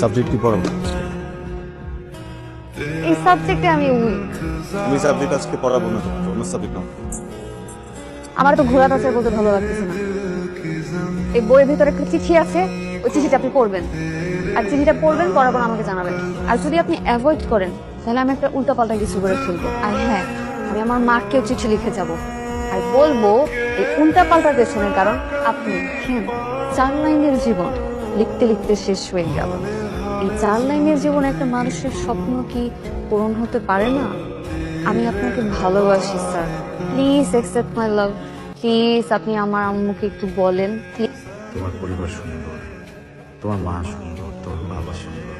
Subject কি পড়াবো এই সাবজেক্টে আমি উইক তুমি সাবজেক্ট আজকে পড়াবো না অন্য সাবজেক্ট নাও। আমার তো ঘোরা টাচার বলতে ভালো লাগতেছে না। এই বইয়ের ভিতরে একটা চিঠি আছে ওই চিঠিটা আপনি পড়বেন। আর চিঠিটা পড়বেন পড়ার পর আমাকে জানাবেন। আর যদি আপনি অ্যাভয়েড করেন তাহলে আমি একটা উল্টাপাল্টা কিছু করে ফেলব। আর হ্যাঁ আমি আমার মাকেও চিঠি লিখে যাব। আর বলব এই উল্টাপাল্টার পেছনের কারণ আপনি হ্যাঁ চার লাইনের জীবন। লিখতে লিখতে শেষ হয়ে গেল। এই চার লাইনের জীবন একটা মানুষের স্বপ্ন কি পূরণ হতে পারে না? আমি আপনাকে ভালোবাসি, sir. Please accept my love please আপনি আমার আম্মুকে একটু বলেন। তোমার পরিবার সুন্দর, তোমার মা সুন্দর, তোমার বাবা সুন্দর,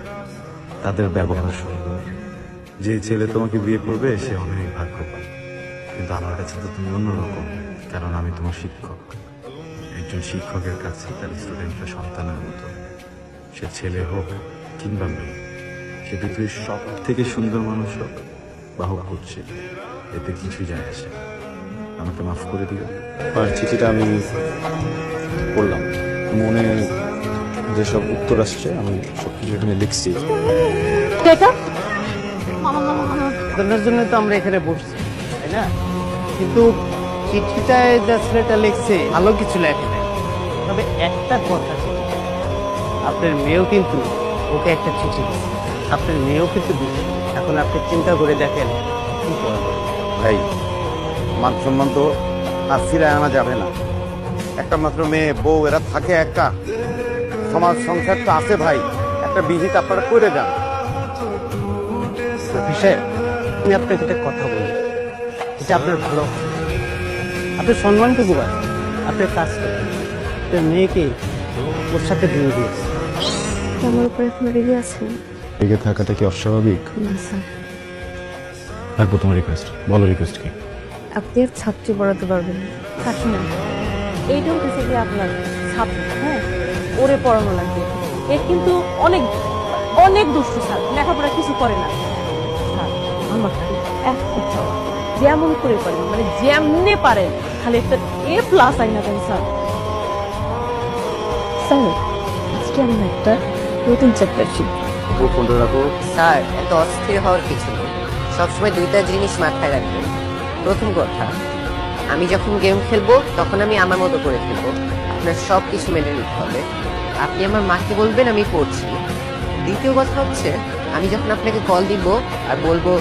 তাদের ব্যবহার সুন্দর। যে ছেলে তোমাকে বিয়ে করবে, সে অনেক ভাগ্যবান। কিন্তু আমার কাছে তো তুমি অন্যরকম কারণ আমি তোমার শিক্ষক। একজন শিক্ষকের কাছে তার স্টুডেন্টরা সন্তানের মতো। সে ছেলে হোক কিংবা মেয়ে সে পৃথিবীর সব থেকে সুন্দর মানুষ হোক বাহক করছে এতে কিছুই যায় আসে আমাকে মাফ করে দিও। আর চিঠিটা আমি পড়লাম। মনে যেসব উত্তর আসছে আমি সব কিছু এখানে লিখছি। আপনার জন্য তো আমরা এখানে বসছি তাই না? কিন্তু চিঠিটায় যা ছেলেটা লিখছে ভালো কিছু লেখে তবে একটা কথা ছিল আপনার মেয়েও কিন্তু ওকে একটা চিঠি আপনার মেয়েও কিন্তু দিচ্ছে এখন আপনি চিন্তা করে দেখেন কি করবেন। ভাই মান সম্মান তো আর ফিরে আনা যাবে না। একটা মাত্র মেয়ে বউ এরা থাকে একা। সমাজ সংসার তো আছে ভাই। একটা বিহিত আপনারা করে যান সাহেব আমি আপনাকে একটা কথা বলি। এটা আপনার ভালো আপনার সম্মানটুকু আছে আপনার কাজ করেন আপনার মেয়েকে ওর সাথে দিয়ে দিয়েছে। আমার উপরে এখন রেগে আছেন? রেগে থাকাটা কি অস্বাভাবিক? না স্যার। রাখব তোমার রিকোয়েস্ট বলো রিকোয়েস্ট কি? আপনি আর ছাত্রী পড়াতে পারবেন না। কাকিনা এইটা হচ্ছে কি আপনার ছাত্র? হ্যাঁ ওরে পড়ানো লাগবে। এ কিন্তু অনেক অনেক দুষ্টু স্যার। লেখাপড়া কিছু করে না। স্যার আমার একটা যেমন করে পারেন মানে যেমনে পারেন খালি একটা এ প্লাস আইনা দেন স্যার। স্যার আজকে আমি একটা নতুন চ্যাপ্টার শিখব। ফোনটা রাখো। স্যার এত অস্থির হওয়ার কিছু নেই। সবসময় দুইটা জিনিস মাথায় রাখবেন। প্রথম কথা আমি যখন গেম খেলব তখন আমি আমার মতো করে খেলব। আপনার সব কিছু মেনে নিতে হবে। আপনি আমার মাকে বলবেন আমি পড়ছি। দ্বিতীয় কথা হচ্ছে আমি যখন আপনাকে কল দিব আর বলব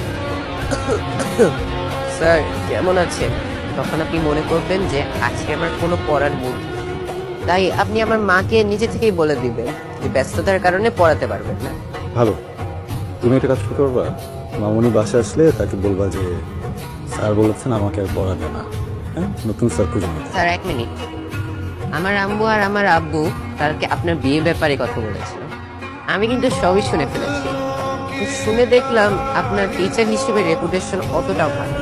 স্যার কেমন আছেন? তখন আপনি মনে করবেন যে আজকে আমার কোনো পড়ার মুড নেই। তাই আপনি আমার মাকে নিজে থেকেই বলে দিবেন যে ব্যস্ততার কারণে পড়াতে পারবেন না। ভালো। তুমি একটা কাজ করতে পারবা? মামনি বাসা আসলে তাকে বলবা যে স্যার বলেছেন আমাকে আর পড়াবে না। হ্যাঁ? নতুন স্যার খুঁজে স্যার এক মিনিট। আমার আম্মু আর আমার আব্বু কালকে আপনার বিয়ে ব্যাপারে কথা বলেছিল। আমি কিন্তু সবই শুনে ফেলেছি। শুনে দেখলাম আপনার টিচার হিসেবে রেপুটেশন অতটাও ভালো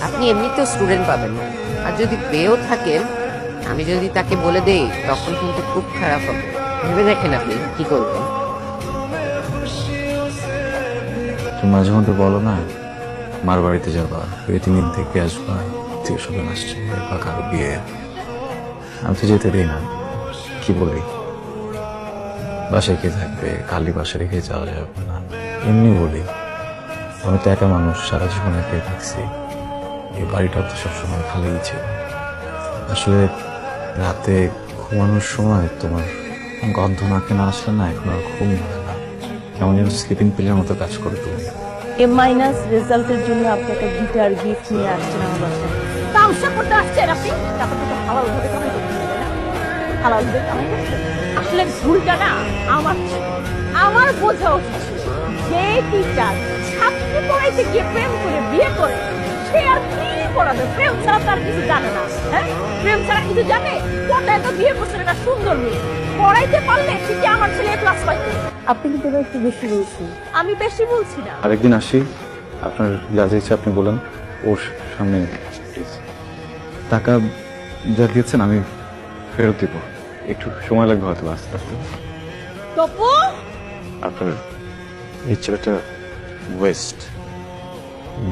আপনি এমনিতেও স্টুডেন্ট পাবেন না। আর যদি পেয়েও থাকেন আমি যদি তাকে বলে দেই, তখন কিন্তু খুব খারাপ হবে। ভেবে দেখেন আপনি, কি করবেন? তুমি মাঝে মধ্যে বলো না, মার বাড়িতে যাবা ওই তিন দিন থেকে আসবা আত্মীয় স্বজন আসছে, বা কারও বিয়ে। আমি তো যেতে দিই না, কি বলি? বাসায় কে থাকবে, খালি বাসা রেখে যাওয়া যাবে না। এমনি বলি, আমি তো একা মানুষ, সারা জীবন একাই থাকছি। এই বাড়িটা তো সবসময় খালিই ছিল। আসলে রাতে ঘুমানোর সময় তোমার গন্ধ নাকে না আসলে না, এখন আর ঘুম হয় না। কেমন যেন স্লিপিং পিলের মতো কাজ করে তুমি। এ মাইনাস রেজাল্টের জন্য আপনি একটা গিটার গিফট নিয়ে আসছেন আমার তামসা করতে আসছেন আপনি? তো হালাল হালাল। আসলে ভুলটা না, আমার আমার বোঝা উচিত। যে টিচার ছাত্রী পড়াইতে গিয়ে প্রেম করে, বিয়ে করে, সে আর কি পড়াবে প্রেম ছাড়া তার কিছু জানে না হ্যাঁ? প্রেম ছাড়া কিছু জানে? বিয়ে করছে একটা সুন্দর মেয়ে। পড়াইতে পারলে ঠিকই আমার ছেলে ক্লাস পাইতো আপনি কিন্তু একটু বেশি বলছেন। আমি বেশি বলছি না। আরেকদিন আসি আপনার যা যা ইচ্ছা আপনি বলেন ওর সামনে টাকা যা দিয়েছেন আমি ফেরত দিব। একটু সময় লাগবে হয়তো আস্তে আস্তে। তপু? আপনার এই ছেলেটা ওয়েস্ট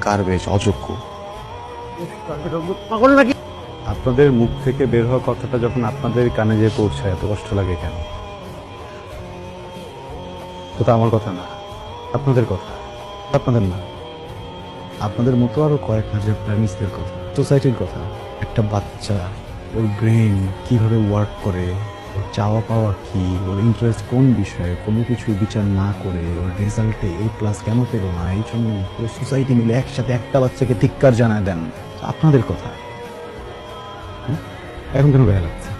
গার্বেজ অযোগ্য। নাকি? আপনাদের মুখ থেকে বের হওয়া কথাটা যখন আপনাদের কানে যে পৌঁছায়, এত কষ্ট লাগে কেন? তো আমার কথা না, আপনাদের কথা, আপনাদের না। আপনাদের মতো আরও কয়েক হাজার প্রাইমিসদের কথা, সোসাইটির কথা, একটা বাচ্চা, ওর ব্রেন কীভাবে ওয়ার্ক করে, ওর চাওয়া পাওয়া কি, ওর ইন্টারেস্ট কোন বিষয়ে, কোনো কিছু বিচার না করে, ওর রেজাল্টে এই প্লাস কেন পেল না, এই জন্য পুরো সোসাইটি মিলে একসাথে একটা বাচ্চাকে ধিক্কার জানায় দেন। আপনাদের কথা হ্যাঁ? এখন কেন গায়ে লাগছে